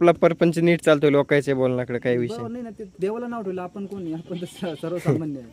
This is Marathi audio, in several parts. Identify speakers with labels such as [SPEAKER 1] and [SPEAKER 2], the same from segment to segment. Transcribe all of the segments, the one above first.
[SPEAKER 1] आपला परपंच नीट चालतोय लोकांच्या बोलण्याकडे काही विषय.
[SPEAKER 2] नाही ना ते देवाला नाव ठेवलं आपण कोणी आपण तर सर्वसामान्य आहे.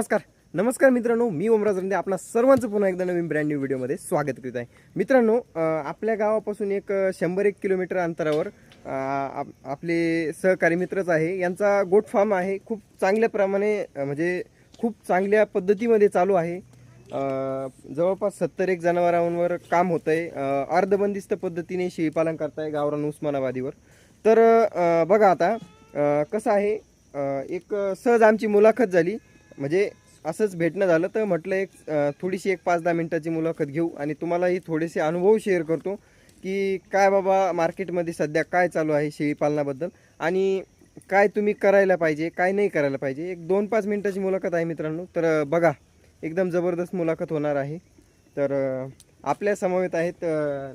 [SPEAKER 1] नमस्कार. नमस्कार मित्रांनो मी ओमराज रंदे. आपणा सर्वांचं पुन्हा एकदा नवीन ब्रँड न्यू व्हिडिओमध्ये स्वागत करीत आहे. मित्रांनो आपल्या गावापासून एक शंभर एक किलोमीटर अंतरावर आप- आपले सहकारी मित्रच आहे. यांचा गोट फार्म आहे. खूप चांगल्या प्रमाणे म्हणजे खूप चांगल्या पद्धतीमध्ये चालू आहे. जवळपास सत्तर एक जनावरांवर काम होतं आहे अर्धबंदिस्त पद्धतीने शेळीपालन करताय गावरान उस्मानाबादीवर. तर बघा आता कसं आहे एक सहज आमची मुलाखत झाली. म्हणजे असंच भेटणं झालं तर म्हटलं एक थोडीशी एक पाच दहा मिनटाची मुलाखत घेऊ आणि तुम्हालाही थोडेसे अनुभव शेअर करतो की काय बाबा मार्केटमध्ये सध्या काय चालू आहे शेळीपालनाबद्दल आणि काय तुम्ही करायला पाहिजे काय नाही करायला पाहिजे. एक दोन पाच मिनटाची मुलाखत आहे मित्रांनो. तर बघा एकदम जबरदस्त मुलाखत होणार आहे. तर आपल्या समवेत आहेत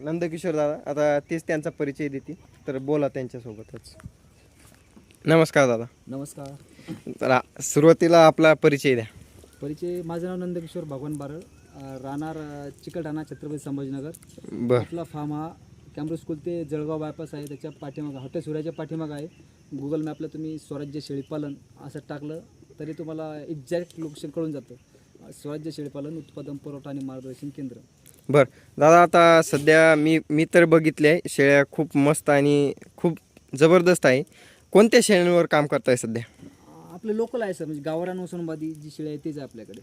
[SPEAKER 1] नंदकिशोर दादा. आता तेच त्यांचा परिचय देतील. तर बोला त्यांच्यासोबतच. नमस्कार दादा.
[SPEAKER 2] नमस्कार.
[SPEAKER 1] तर आ- सुरुवातीला आपला परिचय द्या.
[SPEAKER 2] परिचय माझं नाव नंदकिशोर भगवान बारळ. अं, राहणार अं, चिकलठाणा छत्रपती संभाजीनगर.
[SPEAKER 1] बर.
[SPEAKER 2] आपला फार्म हा कॅम्ब्रो स्कूल ते जळगाव बायपास आहे. त्याच्या पाठीमागं हॉटेल सूर्याच्या पाठीमागं आहे. गुगल मॅपला तुम्ही स्वराज्य शेळीपालन असं टाकलं तरी तुम्हाला एक्झॅक्ट लोकेशन कळून जातं. अं, स्वराज्य शेळीपालन उत्पादन पुरवठा आणि मार्गदर्शन केंद्र.
[SPEAKER 1] बर. दादा आता सध्या मी मी तर बघितले आहे शेळ्या खूप मस्त आणि खूप जबरदस्त आहे. कोणत्या शेळ्यांवर काम करताय सध्या?
[SPEAKER 2] आपले लोकल आहे सर म्हणजे गावरान वसनबादी जी शेळी आहे तीच आहे आपल्याकडे.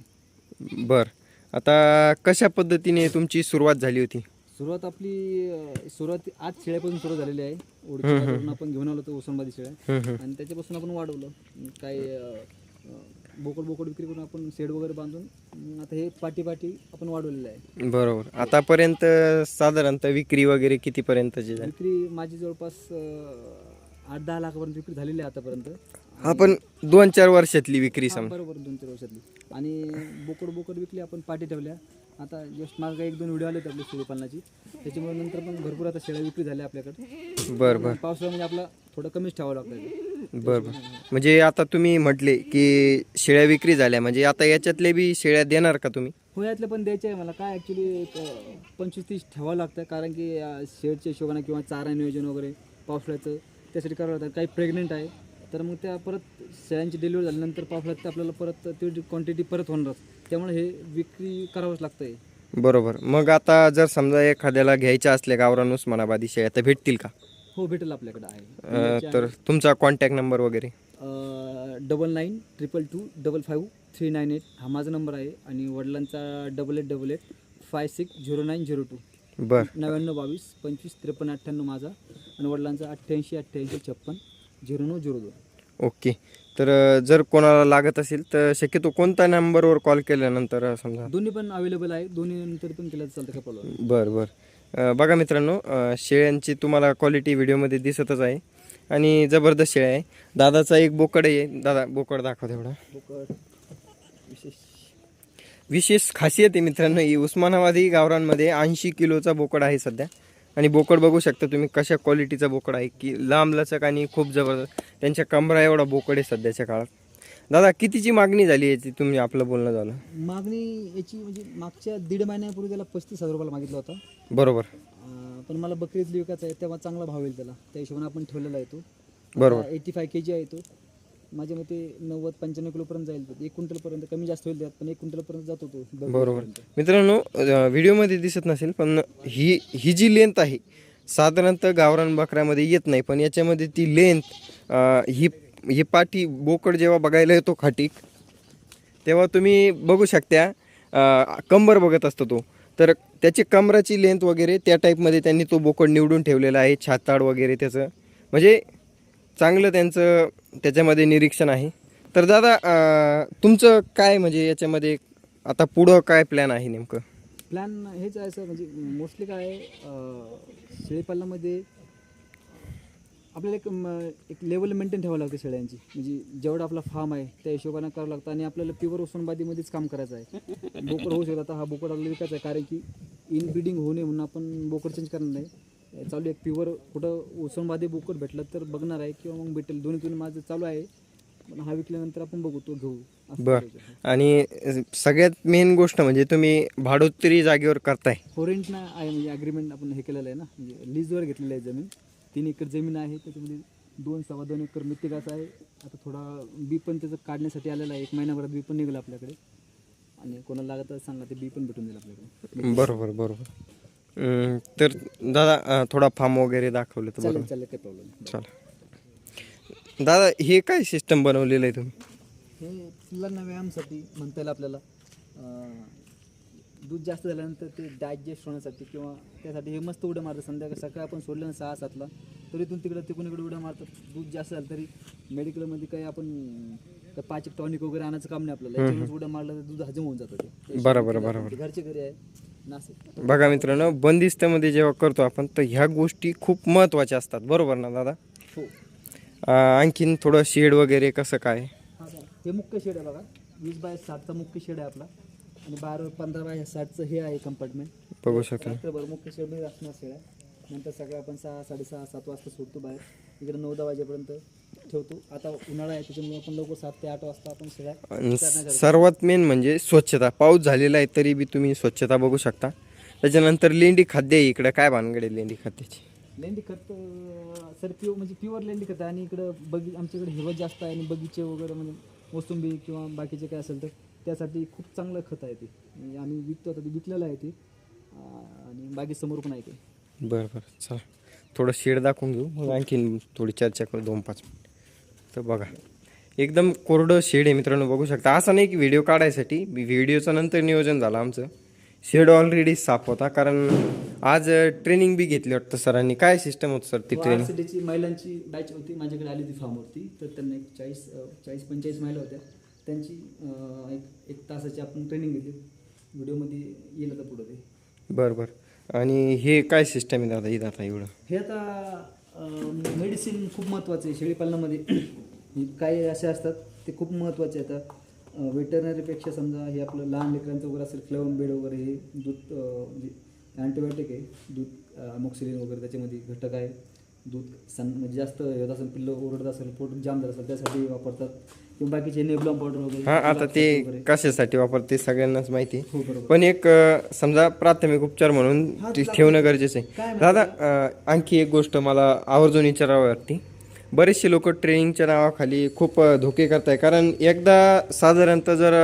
[SPEAKER 1] बर. आता कशा पद्धतीने तुमची सुरुवात झाली होती?
[SPEAKER 2] सुरुवात आपली अं, सुरुवात आज शेळ्यापासून सुरू झालेली आहे. ओळखीच्या आपण घेऊन आलो होतो उस्मानबादी शेळ्या. आणि त्याच्यापासून आपण वाढवलं. अं, अं, बोकड बोकड विक्री करून आपण शेड वगैरे बांधून अं, आता हे पाटी पाटी आपण वाढवलेलं आहे.
[SPEAKER 1] बरोबर. आतापर्यंत साधारणतः विक्री वगैरे कितीपर्यंतची झाली?
[SPEAKER 2] विक्री माझी जवळपास अं, आठ दहा लाखापर्यंत विक्री झालेली आहे आतापर्यंत.
[SPEAKER 1] आपण दोन चार वर्षातली विक्री
[SPEAKER 2] हा,
[SPEAKER 1] समजा.
[SPEAKER 2] बरोबर दोन चार वर्षातली. आणि बोकड बोकड विकली आपण पाटी ठेवल्या. आता जस्ट मागं एक दोन व्हिडिओ आले होते आपल्या शेळीपालनाची त्याच्यामुळे नंतर पण भरपूर आता शेळ्या विक्री झाल्या आपल्याकडे.
[SPEAKER 1] बर बर.
[SPEAKER 2] पावसाळ्यामध्ये आपला थोडं कमीच ठेवावं लागतं
[SPEAKER 1] बर बर. म्हणजे आता तुम्ही म्हटले की शेळ्या विक्री झाल्या. म्हणजे आता याच्यातले बी शेळ्या देणार का तुम्ही?
[SPEAKER 2] हो यातले पण द्यायचे आहे मला. काय ॲक्च्युली पंचवीस तीस ठेवावं लागतं. कारण की अं, शेडच्या हिशोबाने किंवा चारा नियोजन वगैरे पावसाळ्याचं त्यासाठी करावं लागतं. काही प्रेग्नेंट आहे तर मग त्या परत शेळ्यांची डिलिव्हरी झाल्यानंतर पावसाळ्यात ते आपल्याला परत तेवढी क्वांटिटी परत होणारच. त्यामुळे हे विक्री करावंच लागतं आहे
[SPEAKER 1] बरोबर. मग आता जर समजा एखाद्याला घ्यायच्या असल्या गावरान उस्मानाबादी शेळ्या तर भेटतील का?
[SPEAKER 2] हो भेटेल आपल्याकडे आहे.
[SPEAKER 1] तर तुमचा कॉन्टॅक्ट नंबर वगैरे?
[SPEAKER 2] Double nine triple two double five three nine eight हा माझा नंबर आहे आणि वडिलांचा double eight double eight five six zero nine zero two
[SPEAKER 1] बर.
[SPEAKER 2] नव्याण्णव बावीस पंचवीस त्रेपन्न अठ्ठ्याण्णव माझा आणि वडिलांचा अठ्ठ्याऐंशी अठ्ठ्याऐंशी छप्पन. झिरो नऊ झिरो दोन.
[SPEAKER 1] ओके. तर जर कोणाला लागत असेल तर शक्यतो कोणत्या नंबरवर कॉल केल्यानंतर समजा?
[SPEAKER 2] दोन्ही पण अवेलेबल आहे. दोन्ही नंतर पण केलं चालतं का प्रॉब्लेम
[SPEAKER 1] बरं बरं. बघा मित्रांनो शेळ्यांची तुम्हाला क्वालिटी व्हिडिओमध्ये दिसतच आहे. आणि जबरदस्त शेळ्या आहे. दादाचा एक बोकड आहे. दादा बोकड दाखव तेवढा.
[SPEAKER 2] बोकड. विशेष.
[SPEAKER 1] विशेष खासियत आहे मित्रांनो ही उस्मानाबादी गावरांमध्ये ऐंशी किलोचा बोकड आहे सध्या. आणि बोकड बघू शकता तुम्ही कशा क्वालिटीचा बोकड आहे. की लांब लचक आणि खूप जबरदस्त. त्यांच्या कमरा एवढा बोकड आहे सध्याच्या काळात. दादा कितीची मागणी झाली याची तुम्ही आपलं बोलणं झालं?
[SPEAKER 2] मागणी याची म्हणजे मागच्या दीड महिन्यापूर्वी त्याला पस्तीस हजार रुपयाला मागितला होता.
[SPEAKER 1] बरोबर.
[SPEAKER 2] पण मला बकरीत विकायचा आहे तेव्हा चांगला भाव येईल त्याला. त्या हिशोबाने आपण ठेवलेला आहे तो.
[SPEAKER 1] बरोबर.
[SPEAKER 2] एटी फाय के जी आहे तो. माझ्या मते नव्वद पंच्याण्णव किलोपर्यंत जाईल तो. एक क्विंटलपर्यंत कमी जास्त होईल त्यात पण एक क्विंटलपर्यंत जातो तो.
[SPEAKER 1] बरोबर. मित्रांनो अ, व्हिडिओमध्ये दिसत नसेल पण ही ही जी लेंथ आहे साधारणतः गावरान बकऱ्यामध्ये येत नाही पण याच्यामध्ये ती लेंथ ही ही पाठी बोकड जेव्हा बघायला येतो खाटीक तेव्हा तुम्ही बघू शकता अ, कंबर बघत असतो तो. तर त्याची कमराची लेंथ वगैरे त्या टाईपमध्ये त्यांनी तो बोकड निवडून ठेवलेला आहे छाताड वगैरे त्याचं. म्हणजे चांगलं त्यांचं त्याच्यामध्ये निरीक्षण आहे. तर दादा तुमचं काय म्हणजे याच्यामध्ये आता पुढं काय प्लॅन आहे नेमकं?
[SPEAKER 2] प्लॅन हेच आहे सर म्हणजे मोस्टली काय आहे शेळीपालनामध्ये आपल्याला एक म, एक लेवल मेंटेन ठेवावं लागते शेळ्यांची. म्हणजे जेवढा आपला फार्म आहे त्या हिशोबाने करावं लागतं आणि आपल्याला प्युअर उस्मानबादीमध्येच काम करायचं आहे. बोकड होऊ शकतं आता हा बोकड आपल्याला विकायचा आहे कारण की इन ब्रिडिंग होऊ नये म्हणून आपण बोकड चेंज करणार नाही. चालू एक प्युअर कुठं उस्मानबादी बोकड भेटलं तर बघणार आहे किंवा मग भेटेल. दोन्ही दोन्ही माझं चालू आहे. पण हा विकल्यानंतर आपण बघू तो घेऊ. असं
[SPEAKER 1] बर.
[SPEAKER 2] करायचं आहे.
[SPEAKER 1] आणि सगळ्यात मेन गोष्ट म्हणजे तुम्ही भाडोत्तरी जागेवर करताय.
[SPEAKER 2] हो रेंटना आहे म्हणजे अग्रीमेंट आपण हे केलेलं आहे ना. म्हणजे लीजवर घेतलेलं आहे जमीन. तीन एकर जमीन आहे त्याच्यामध्ये दोन सव्वा दोन एकर मितिकाचं आहे. आता थोडा बी पण त्याचं काढण्यासाठी आलेला आहे. एक महिन्याभरात बी पण निघालं आपल्याकडे. आणि कोणाला लागत असेल सांगा ते बी पण भेटून देईल आपल्याकडे.
[SPEAKER 1] बरोबर बरोबर. अं, तर दादा अं, थोडा फार्म वगैरे दाखवलं तर
[SPEAKER 2] चालेल
[SPEAKER 1] बरोबर
[SPEAKER 2] चालेल काही प्रॉब्लेम
[SPEAKER 1] चला दादा हे काय सिस्टम बनवलेलं आहे तुम्ही?
[SPEAKER 2] हे पिल्लांना व्यायामसाठी म्हणता येईल आपल्याला. अं, दूध जास्त झाल्यानंतर ते डायजेस्ट होण्यासाठी किंवा त्यासाठी हे मस्त उड्या मारतात. संध्याकाळी सकाळी आपण सोडलं ना सहा सातला तरी इथून तिकडं तिकडून इकडे उड्या मारतात. दूध जास्त झालं तरी मेडिकलमध्ये काही आपण काय पाच टॉनिक वगैरे आणायचं काम नाही आपल्याला. उड्या मारलं तर दूध हजम होऊन जातं ते.
[SPEAKER 1] बरोबर बरोबर.
[SPEAKER 2] घरचे घरी आहे.
[SPEAKER 1] बघा मित्रांनो बंदिस्तमध्ये जेव्हा करतो आपण तर ह्या गोष्टी खूप महत्त्वाच्या असतात. बरोबर ना दादा?
[SPEAKER 2] हो.
[SPEAKER 1] आणखीन थोडं शेड वगैरे कसं काय?
[SPEAKER 2] हा मुख्य शेड आहे बघा. वीस बाय साठचा मुख्य शेड आहे आपला. आणि बारा पंधरा बाय साठचं हे आहे कंपार्टमेंट
[SPEAKER 1] बघू शकतो.
[SPEAKER 2] रात्रभर मुख्य शेडमध्ये असणार शेळ्या नंतर सकाळी आपण सहा साडेसहा सात वाजता सोडतो बाहेर. इकडे नऊ दहा वाजेपर्यंत ठेवतो. आता उन्हाळा आहे त्याच्यामुळे आपण लवकर सात ते आठ वाजता आपण
[SPEAKER 1] सर्वात मेन म्हणजे स्वच्छता. पाऊस झालेला आहे तरी बी तुम्ही स्वच्छता बघू शकता. त्याच्यानंतर लेंडी खाद्य इकडं. काय भानगड आहे लेंडी खाद्याची?
[SPEAKER 2] लेंडी खत सर प्युअर म्हणजे प्युअर लेंडी खत आणि इकडं बगी आमच्याकडे हिरवत जास्त आहे आणि बगीचे वगैरे म्हणजे मोसंबी किंवा बाकीचे काय असेल तर त्यासाठी खूप चांगलं खत आहे ते. म्हणजे आम्ही विकतो आता ते विकलेलं आहे ते. आणि बाकी समोर पण आहे ते.
[SPEAKER 1] बरं बरं. चला. थोडं शेड दाखवून घेऊ मग आणखीन थोडी चर्चा करू. दोन पाच. तर बघा एकदम कोरडं शेड आहे मित्रांनो बघू शकता. असं नाही की व्हिडिओ काढायसाठी व्हिडिओचं नंतर नियोजन झालं आमचं. शेड ऑलरेडी साफ होता कारण आज ट्रेनिंग बी घेतली वाटतं सरांनी. काय सिस्टम होतं सर ती ट्रेनिंग
[SPEAKER 2] महिलांची बॅच होती माझ्याकडे आली होती फार्मवरती तर त्यांना एक चाळीस चाळीस पंचेचाळीस महिला होत्या. त्यांची एक एक तासाची आपण ट्रेनिंग घेतली. व्हिडिओमध्ये येईल आता पुढं ते.
[SPEAKER 1] बरं बरं. आणि हे काय सिस्टम आहे दादा इथं आता एवढं?
[SPEAKER 2] हे आता मेडिसिन खूप महत्त्वाचं आहे शेळीपालनामध्ये काही असे असतात ते खूप महत्त्वाचे आहेत. वेटरनरीपेक्षा समजा हे आपलं लहान लेकरांचं वगैरे असेल फ्लेवन बेड वगैरे हे दूध म्हणजे अँटीबायोटिक आहे दूध अमोक्सिलिन वगैरे त्याच्यामध्ये घटक आहे. दूध सण म्हणजे जास्त होत असेल पिल्लं ओरडत असेल पोट जाम झालं असेल त्यासाठी वापरतात. किंवा बाकीचे नेबलॉम पावडर वगैरे
[SPEAKER 1] हां आता ते. कशासाठी वापरते सगळ्यांनाच माहिती. आहे.
[SPEAKER 2] हो
[SPEAKER 1] पण एक समजा प्राथमिक उपचार म्हणून ते ठेवणं गरजेचं आहे. दादा आणखी एक गोष्ट मला आवर्जून विचारावी वाटते. बरेचसे लोक ट्रेनिंगच्या नावाखाली खूप धोके करत आहे कारण एकदा साधारणतः जर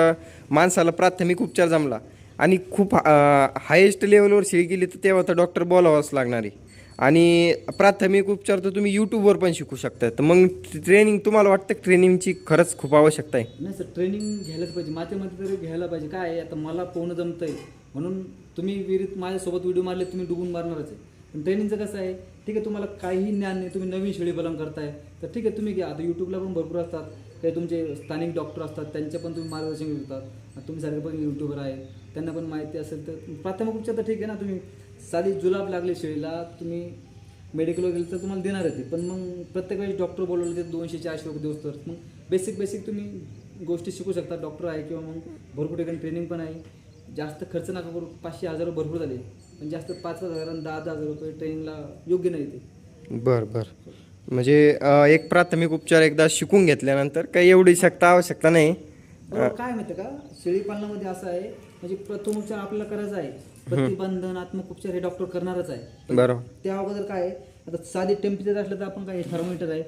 [SPEAKER 1] माणसाला प्राथमिक उपचार जमला आणि खूप हायेस्ट लेवलवर शिळी गेली तर तेव्हा तर डॉक्टर बोलावंच लागणार आहे. आणि प्राथमिक उपचार तर तुम्ही यूट्यूबवर पण शिकू शकता तर मग ट्रेनिंग तुम्हाला वाटतं ट्रेनिंगची खरंच खूप आवश्यकता आहे?
[SPEAKER 2] नाही सर ट्रेनिंग घ्यायलाच पाहिजे. माझ्यामध्ये तरी घ्यायला पाहिजे. काय आहे आता मला पोहणं जमतंय. म्हणून तुम्ही विहिरीत माझ्यासोबत व्हिडिओ मारले तुम्ही डुबून मारणारच आहे. पण ट्रेनिंगचं कसं आहे ठीक आहे तुम्हाला काही ज्ञान नाही तुम्ही नवीन शेळी पालन करताय तर ठीक आहे तुम्ही घ्या. आता यूट्यूबला पण भरपूर असतात. काही तुमचे स्थानिक डॉक्टर असतात त्यांचे पण तुम्ही मार्गदर्शन घेऊ शकतात तुम्ही सारखे पण यूट्यूबर आहे त्यांना पण माहिती असेल तर प्राथमिक उपचार तर ठीक आहे ना तुम्ही साधी जुलाब लागले शेळीला तुम्ही मेडिकलवर गेलं तर तुम्हाला देणार आहे. ते पण मग प्रत्येक वेळेस डॉक्टर बोलवले ते दोनशे चारशे रुपये दिवस तर. मग बेसिक बेसिक तुम्ही गोष्टी शिकू शकता. डॉक्टर आहे किंवा मग भरपूर ठिकाणी ट्रेनिंग पण आहे. जास्त खर्च नका करू. पाचशे हजार भरपूर झाले. पण जास्त पाच पाच हजार आणि दहा दहा हजार रुपये ट्रेनिंगला योग्य नाही ते.
[SPEAKER 1] बर बर. म्हणजे अं, एक प्राथमिक उपचार एकदा शिकून घेतल्यानंतर काही एवढी शकता आवश्यकता नाही.
[SPEAKER 2] अहो, काय माहिती का? शेळी पालनामध्ये असं आहे म्हणजे प्रथम उपचार आपल्याला करायचा आहे. प्रतिबंधनात्मक उपचार हे डॉक्टर करणारच आहे.
[SPEAKER 1] बरोबर.
[SPEAKER 2] त्या अगोदर काय आहे, आता साधी टेम्परेचर असलं तर आपण काय थर्मोमीटर आहे.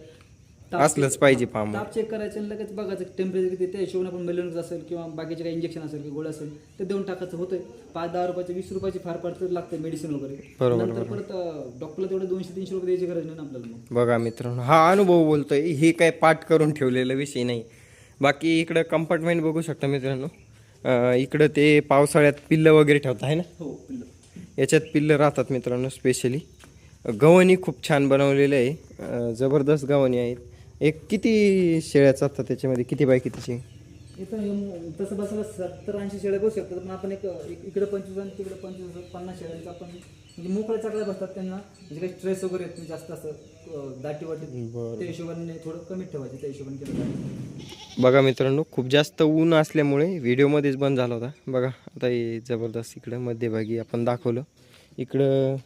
[SPEAKER 1] असलंच पाहिजे पाम
[SPEAKER 2] ताप चेक करायचं आणि लगेच बघायचं टेम्परेचर किती त्या हिशोबाने आपण मेलोनिक्स असेल किंवा बाकीचे काही इंजेक्शन असेल किंवा गोळ्या असेल ते देऊन टाकायचं होतंय. पाच दहा रुपयाचे वीस रुपयाची फार फार तर लागते मेडिसिन वगैरे.
[SPEAKER 1] बरोबर,
[SPEAKER 2] नंतर परत डॉक्टरला तेवढे दोनशे तीनशे रुपये द्यायची गरज नाही ना आपल्याला मग.
[SPEAKER 1] बघा मित्रांनो हा अनुभव बोलतोय हे काय पाठ करून ठेवलेला विषय नाही. बाकी इकडं कंपार्टमेंट बघू शकता मित्रांनो. अं, इकडं ते पावसाळ्यात पिल्लं वगैरे ठेवता आहे ना?
[SPEAKER 2] हो पिल्लं.
[SPEAKER 1] याच्यात पिल्लं राहतात मित्रांनो स्पेशली गव्हाणी खूप छान बनवलेलं आहे. अं, जबरदस्त गव्हाणी आहेत. एक किती शेळ्या चालतात त्याच्यामध्ये? किती बाय कितीची?
[SPEAKER 2] इथं हे तसं बसायला सत्तर ऐंशी शेळ्या बसू शकतात पण आपण एक एक- इकडे पंचवीस आणि तिकडे पंचवीस असं पन्नास शेळ्यांचा आपण म्हणजे मोकळ्या चाकड्या बसतात त्यांना. म्हणजे काही स्ट्रेस वगैरे येत नाही जास्त असं अं, दाटी वाटी त्या हिशोबाने थोडं कमी ठेवायचे त्या हिशोबाने केलं पाहिजे.
[SPEAKER 1] बघा मित्रांनो खूप जास्त ऊन असल्यामुळे व्हिडिओमध्येच बंद झाला होता. बघा आता हे जबरदस्त इकडं मध्यभागी आपण दाखवलं. इकडं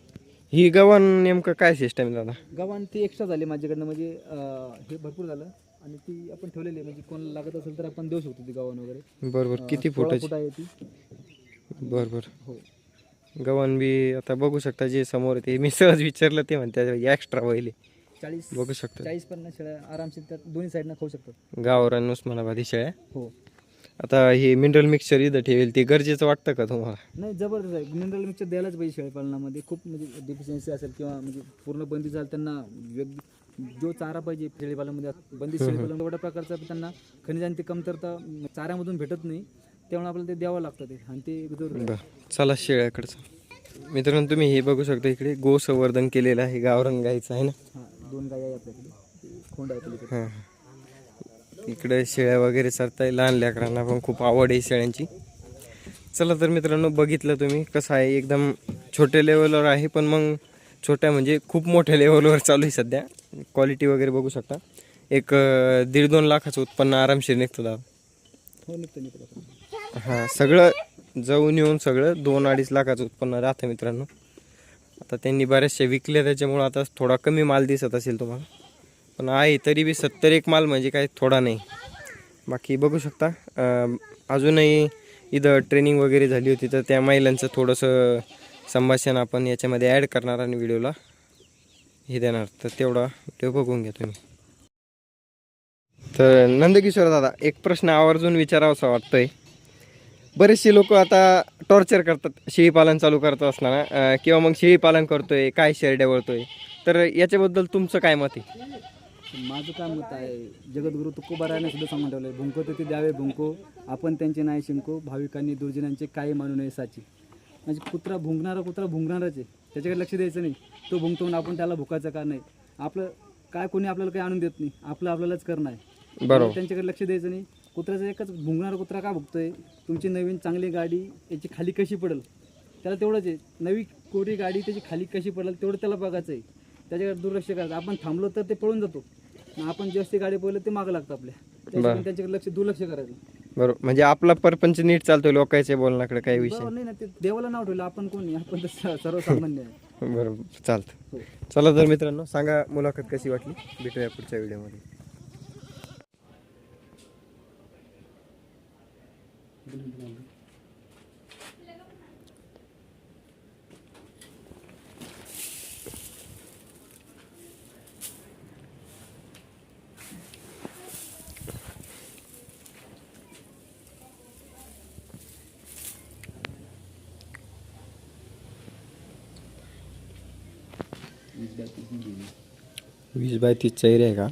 [SPEAKER 1] ही गव्हाण नेमकं काय सिस्टम दादा?
[SPEAKER 2] गव्हाण ती एक्स्ट्रा झाली माझ्याकडनं म्हणजे अं, हे भरपूर झालं. आणि ती आपण ठेवलेली आहे म्हणजे कोणाला लागत असेल तर आपण देऊ शकतो ती गव्हाण वगैरे.
[SPEAKER 1] बरोबर किती
[SPEAKER 2] सोळा
[SPEAKER 1] फुटाची?
[SPEAKER 2] फूट आहे ती.
[SPEAKER 1] बरोबर.
[SPEAKER 2] हो.
[SPEAKER 1] गव्हाण बी आता बघू शकता जे समोर आहे ते. मी सहज विचारलं ते म्हणते एक्स्ट्रा व्हायले
[SPEAKER 2] चाळीस
[SPEAKER 1] बघू शकता.
[SPEAKER 2] चाळीस पन्नास शेळ्या आरामशीर त्यात दोन्ही साईडनं खाऊ शकतात.
[SPEAKER 1] गावरान उस्मानाबादी शेळ्या.
[SPEAKER 2] हो.
[SPEAKER 1] आता हे मिनरल मिक्सचर इथं ठेवेल ते गरजेचं वाटतं का तुम्हाला?
[SPEAKER 2] नाही जबरदस्त आहे. मिनरल मिक्सर द्यायलाच पाहिजे शेळीपालनामध्ये. खूप म्हणजे डिफिशियन्सी असेल किंवा म्हणजे पूर्ण बंदी झाली त्यांना वेग जो चारा पाहिजे शेळीपालनामध्ये बंदी शेळीपालन एवढ्या प्रकारचा त्यांना खनिजांची कमतरता चाऱ्यामधून भेटत नाही. त्यामुळे आपल्याला ते द्यावं लागतं ते आणि ते जरूर आहे.
[SPEAKER 1] बरं चला शेळ्याकडचं मित्रांनो तुम्ही हे बघू शकता इकडे गोसंवर्धन केलेलं आहे गावरान गाईचं आहे ना?
[SPEAKER 2] हां दोन गाय आहे आपल्याकडे. खोंड आहे
[SPEAKER 1] हां. इकडे शेळ्या वगैरे चरताय लहान लेकरांना पण खूप आवड आहे शेळ्यांची. चला तर मित्रांनो बघितलं तुम्ही कसं आहे एकदम छोट्या लेवलवर आहे पण मग छोट्या म्हणजे खूप मोठ्या लेवलवर चालू आहे सध्या. क्वालिटी वगैरे बघू शकता. एक दीड दोन लाखाचं उत्पन्न आरामशीर निघतं दादा.
[SPEAKER 2] हां
[SPEAKER 1] सगळं जाऊन येऊन सगळं दोन अडीच लाखाचं उत्पन्न राहतं मित्रांनो. आता त्यांनी बऱ्याचशा विकल्या त्याच्यामुळं आता थोडा कमी माल दिसत असेल तुम्हाला. पण आहे तरी बी सत्तर एक माल म्हणजे काय थोडा नाही. बाकी बघू शकता. अजूनही इथं ट्रेनिंग वगैरे झाली होती तर त्या महिलांचं थोडंसं संभाषण आपण याच्यामध्ये ॲड करणार आणि व्हिडिओला हे देणार. तर तेवढा व्हिडिओ बघून घ्या तुम्ही. तर नंदकिशोर दादा एक प्रश्न आवर्जून विचारावासा वाटतोय. बरेचसे लोक आता टॉर्चर करतात शेळीपालन चालू करत असताना. किंवा मग शेळीपालन करतोय काय शेरड्या वळतोय. तर याच्याबद्दल तुमचं काय मत आहे?
[SPEAKER 2] माझं काय मत आहे जगद्गुरु तुकोबारायाने सुद्धा सांगून ठेवलं आहे भुंको ते द्यावे भुंको. आपण त्यांचे नाही शिंको भाविकांनी दुर्जनांचे काही मानू नये साची. म्हणजे कुत्रा भुंकणारा कुत्रा भुंकणारच आहे. त्याच्याकडे लक्ष द्यायचं नाही. तो भुंकतो म्हणून आपण त्याला भुकायचं का नाही? आपलं काय कोणी आपल्याला काही आणून देत नाही. आपलं आपल्यालाच करणं आहे.
[SPEAKER 1] बरोबर.
[SPEAKER 2] त्यांच्याकडे लक्ष द्यायचं नाही. कुत्र्याचं एकच भुंकणारा कुत्रा का भुकतोय? तुमची नवीन चांगली गाडी याची खाली कशी पडेल? त्याला तेवढंच आहे. नवी कोरी गाडी त्याची खाली कशी पडेल तेवढं त्याला बघायचं आहे. त्याच्याकडे दुर्लक्ष करायचं. आपण थांबलो तर ते पळून जातो. आपण जास्ती गाडी पळलं ते मागं लागतं आपल्या. त्याच्यामुळे त्यांच्याकडे लक्ष दुर्लक्ष करायचं.
[SPEAKER 1] बरोबर. म्हणजे आपला परपंच नीट चालतोय लोकांच्या बोलण्याकडे काही विषय
[SPEAKER 2] बरोबर नाही ना ते देवाला नाव ठेवलं आपण कोणी आपण तर स- सर्वसामान्य आहे.
[SPEAKER 1] बरोबर. चालतं
[SPEAKER 2] हो.
[SPEAKER 1] चला तर मित्रांनो सांगा मुलाखत कशी वाटली? भेटूया पुढच्या व्हिडिओमध्ये. वीस बाय तीसचा एरिया आहे का?